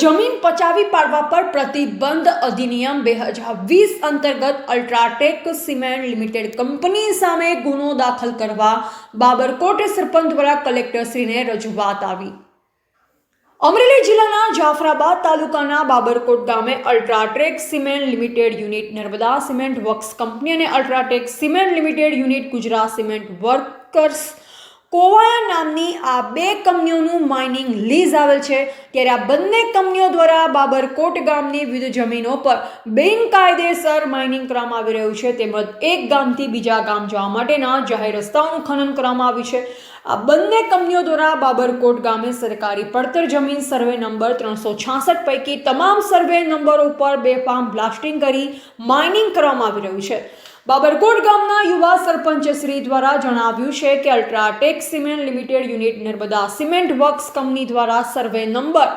જમીન પચાવી પાડવા પર પ્રતિબંધ અધિનિયમ બે હજાર વીસ અંતર્ગત અલ્ટ્રાટેક સિમેન્ટ લિમિટેડ કંપની સામે ગુનો દાખલ કરવા બાબરકોટ સરપંચ દ્વારા કલેક્ટરશ્રીને રજૂઆત આવી. અમરેલી જિલ્લાના જાફરાબાદ તાલુકાના બાબરકોટ ગામે UltraTech cement limited unit Narmada cement works company અને UltraTech cement limited unit Gujarat cement workers Kovaya નામની આ બે કંપનીઓનું માઇનિંગ લીઝ આવેલ છે. ત્યારે આ બંને કંપનીઓ દ્વારા બાબરકોટ ગામની વિવિધ જમીનો પર બિનકાયદેસર માઇનિંગ કરવામાં આવી રહ્યું છે. તેમજ એક ગામથી બીજા ગામ જવા માટેના જાહેર રસ્તાઓનું ખનન કરવામાં આવ્યું છે. આ બંને કંપનીઓ દ્વારા બાબરકોટ ગામે સરકારી પડતર જમીન સર્વે નંબર ત્રણસો છાસઠ પૈકી તમામ સર્વે નંબરો ઉપર બેફામ બ્લાસ્ટિંગ કરી માઇનિંગ કરવામાં આવી રહ્યું છે. બાબરકોટ ગામના યુવા સરપંચ શ્રી દ્વારા જણાવ્યું છે કે UltraTech cement limited unit Narmada cement works company દ્વારા સર્વે નંબર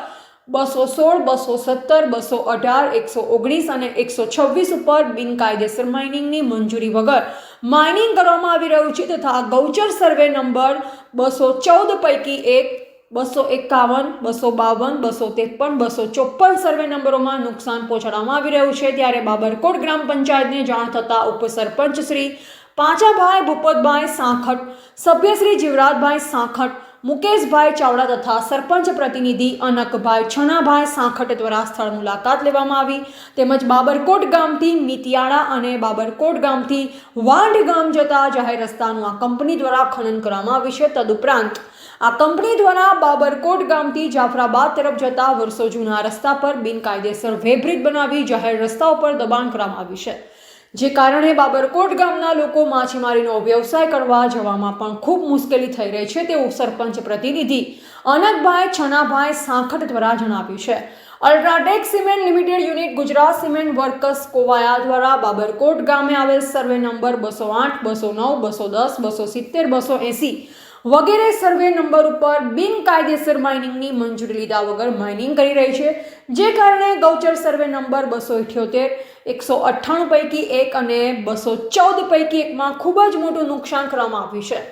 બસો સોળ, બસો સત્તર, બસો અઢાર, એકસો ઓગણીસ અને એકસો છવ્વીસ ઉપર બિનકાયદેસર માઇનિંગની મંજૂરી વગર માઇનિંગ કરવામાં આવી રહ્યું છે તથા ગૌચર સર્વે નંબર બસો ચૌદ પૈકી એક બસો એકાવન, બસો બાવન, બસો ત્રેપન, બસો ચોપન સર્વે નંબરોમાં નુકસાન પહોંચાડવામાં આવી રહ્યું છે. ત્યારે બાબરકોટ ગ્રામ પંચાયતને જાણ થતાં ઉપસરપંચ શ્રી પાંચાભાઈ ભૂપતભાઈ સાંખટ સભ્યશ્રી જીવરાજભાઈ સાંખટ મુકેશભાઈ ચાવડા તથા સરપંચ પ્રતિનિધિ અનકભાઈ છનાભાઈ સાંખટ દ્વારા સ્થળ મુલાકાત લેવામાં આવી. તેમજ બાબરકોટ ગામથી મિતિયાળા અને બાબરકોટ ગામથી વાંઢ ગામ જતા જાહેર રસ્તાનું આ કંપની દ્વારા ખનન કરવામાં આવ્યું છે. તદુપરાંત આ કંપની દ્વારા બાબરકોટ ગામથી જાફરાબાદ તરફ જતા વર્ષો જૂના રસ્તા પર બિનકાયદેસર વેબ્રિજ બનાવી જાહેર રસ્તાઓ પર દબાણ કરવામાં આવ્યું છે. જે કારણે બાબરકોટ ગામના લોકો માછીમારીનો વ્યવસાય કરવા જવામાં પણ ખૂબ મુશ્કેલી થઈ રહી છે, તેવું સરપંચ પ્રતિનિધિ અનકભાઈ છનાભાઈ સાંખટ દ્વારા જણાવ્યું છે. UltraTech cement limited unit Gujarat cement workers Kovaya દ્વારા બાબરકોટ ગામે આવેલ સર્વે નંબર બસો આઠ, બસો નવ, બસો દસ, બસો સિત્તેર, બસો એંસી વગેરે સર્વે નંબર ઉપર બિનકાયદેસર માઇનિંગની મંજૂરી લીધા વગર માઇનિંગ કરી રહી છે. જે કારણે ગૌચર સર્વે નંબર બસો ઇઠ્યોતેર એકસો અઠ્ઠાણું પૈકી એક અને બસો ચૌદ પૈકી એકમાં ખૂબ જ મોટું નુકસાન કરવામાં આવ્યું છે.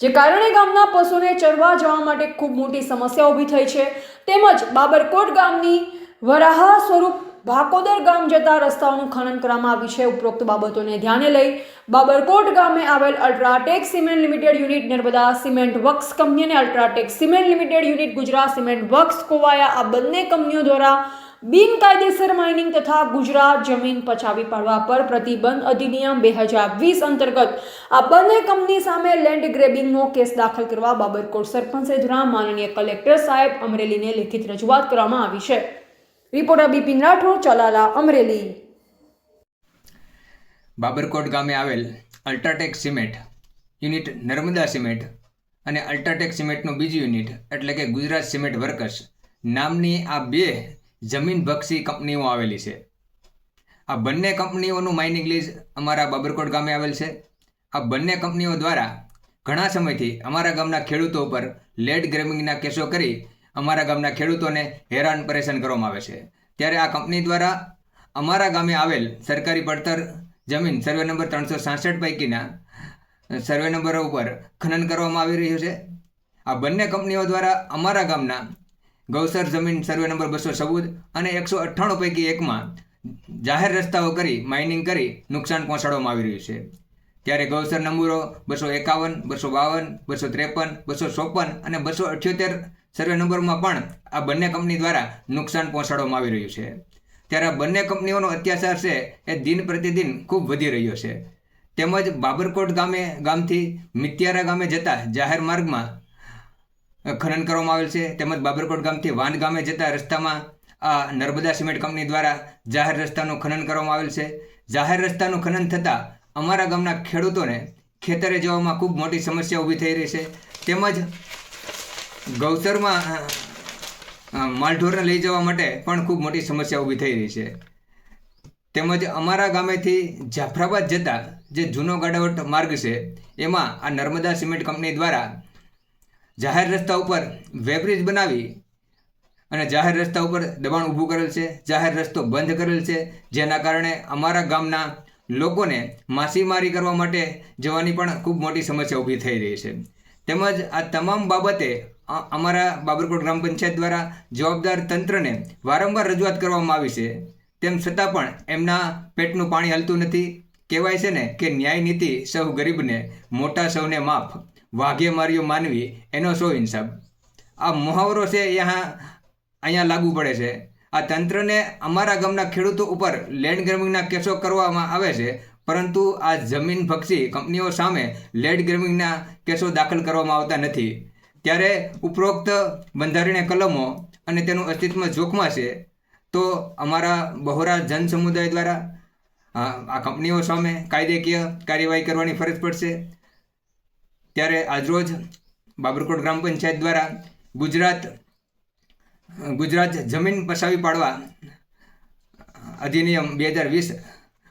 જે કારણે ગામના પશુને ચરવા જવા માટે ખૂબ મોટી સમસ્યા ઊભી થઈ છે. તેમજ બાબરકોટ ગામની વરાહા સ્વરૂપ ભાકોદર ગામ જતા રસ્તાઓનું ખનન કરવામાં આવ્યું છે. ઉપરોક્ત બાબતોને ધ્યાને લઈ બાબરકોટ ગામે આવેલ UltraTech cement limited unit Narmada cement works company અને UltraTech cement limited unit Gujarat cement works Kovaya આ બંને કંપનીઓ દ્વારા બિનકાયદેસર માઇનિંગ તથા ગુજરાત જમીન પચાવી પાડવા પર પ્રતિબંધ અધિનિયમ બે હજાર વીસ અંતર્ગત આ બંને કંપની સામે લેન્ડ ગ્રેબિંગનો કેસ દાખલ કરવા બાબરકોટ સરપંચે દ્વારા માનનીય કલેક્ટર સાહેબ અમરેલીને લેખિત રજૂઆત કરવામાં આવી છે. રિપોર્ટર બિપિન રાઠોડ, ચલાલા અમરેલી. બાબરકોટ ગામે આવેલ UltraTech cement unit Narmada cement અને અલ્ટ્રાટેક સિમેન્ટનું બીજું યુનિટ, એટલે કે ગુજરાત સિમેન્ટ વર્કર્સ, નામની આ બે જમીનભક્ષી કંપનીઓ આવેલી છે. આ બંને કંપનીઓનું માઇનિંગ લીઝ અમારા બાબરકોટ ગામે આવેલ છે. આ બંને કંપનીઓ દ્વારા ઘણા સમયથી અમારા ગામના ખેડૂતો પર લેડ ગ્રેમિંગના કેસો કરી અમારા ગામના ખેડૂતોને હેરાન પરેશાન કરવામાં આવે છે. ત્યારે આ કંપની દ્વારા અમારા ગામે આવેલ સરકારી પડતર જમીન સર્વે નંબર ત્રણસો સાસઠ પૈકીના સર્વે નંબરો ઉપર ખનન કરવામાં આવી રહ્યું છે. આ બંને કંપનીઓ દ્વારા અમારા ગામના ગૌસર જમીન સર્વે નંબર બસો ચૌદ અને એકસો અઠ્ઠાણું પૈકી એકમાં જાહેર રસ્તાઓ કરી માઇનિંગ કરી નુકસાન પહોંચાડવામાં આવી રહ્યું છે. ત્યારે ગૌસર નંબરો બસો એકાવન, બસો બાવન, બસો ત્રેપન, બસો ચોપન અને બસો અઠ્યોતેર સર્વે નંબરમાં પણ આ બંને કંપની દ્વારા નુકસાન પહોંચાડવામાં આવી રહ્યું છે. ત્યારે આ બંને કંપનીઓનો અત્યાચાર છે એ દિન પ્રતિદિન ખૂબ વધી રહ્યો છે. તેમજ બાબરકોટ ગામે, ગામથી મિત્યારા ગામે જતા જાહેર માર્ગમાં ખનન કરવામાં આવેલ છે. તેમજ બાબરકોટ ગામથી વાંદ ગામે જતા રસ્તામાં આ નર્મદા સિમેન્ટ કંપની દ્વારા જાહેર રસ્તાનું ખનન કરવામાં આવેલ છે. જાહેર રસ્તાનું ખનન થતાં અમારા ગામના ખેડૂતોને ખેતરે જવામાં ખૂબ મોટી સમસ્યા ઊભી થઈ રહી છે. તેમજ ગૌચરમાં માલઢોરને લઈ જવા માટે પણ ખૂબ મોટી સમસ્યા ઊભી થઈ રહી છે. તેમજ અમારા ગામેથી જાફરાબાદ જતા જે જૂનો ગાડાવટ માર્ગ છે, એમાં આ નર્મદા સિમેન્ટ કંપની દ્વારા જાહેર રસ્તા ઉપર વેબ્રિજ બનાવી અને જાહેર રસ્તા ઉપર દબાણ ઊભું કરેલ છે, જાહેર રસ્તો બંધ કરેલ છે, જેના કારણે અમારા ગામના લોકોને માછીમારી કરવા માટે જવાની પણ ખૂબ મોટી સમસ્યા ઊભી થઈ રહી છે. તેમજ આ તમામ બાબતે અમારા બાબરકોટ ગ્રામ પંચાયત દ્વારા જવાબદાર તંત્રને વારંવાર રજૂઆત કરવામાં આવી છે. તેમ છતાં પણ એમના પેટનું પાણી હલતું નથી. કહેવાય છે ને કે ન્યાય નીતિ સૌ ગરીબને, મોટા સૌને માફ. વાઘે માર્યો માનવી, એનો સો ઇન્સાફ. આ મુહાવરો છે અહીંયા અહીંયા લાગુ પડે છે. આ તંત્રને અમારા ગામના ખેડૂતો ઉપર લેન્ડ ગ્રેમિંગના કેસો કરવામાં આવે છે, પરંતુ આ જમીન ભક્ષી કંપનીઓ સામે લેન્ડ ગ્રેમિંગના કેસો દાખલ કરવામાં આવતા નથી. ત્યારે ઉપરોક્ત બંધારણીય કલમો અને તેનું અસ્તિત્વ જોખમાં છે, તો અમારા બહોરા જન સમુદાય દ્વારા આ કંપનીઓ સામે કાયદેકીય કાર્યવાહી કરવાની ફરજ પડશે. ત્યારે આજરોજ બાબરકોટ ગ્રામ પંચાયત દ્વારા ગુજરાત ગુજરાત જમીન પસાવી પાડવા અધિનિયમ બે હજાર વીસ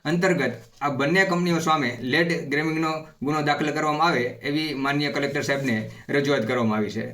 અંતર્ગત આ બંને કંપનીઓ સામે લેડ ગ્રેમિંગનો ગુનો દાખલ કરવામાં આવે એવી માન્ય કલેક્ટર સાહેબને રજૂઆત કરવામાં આવી છે.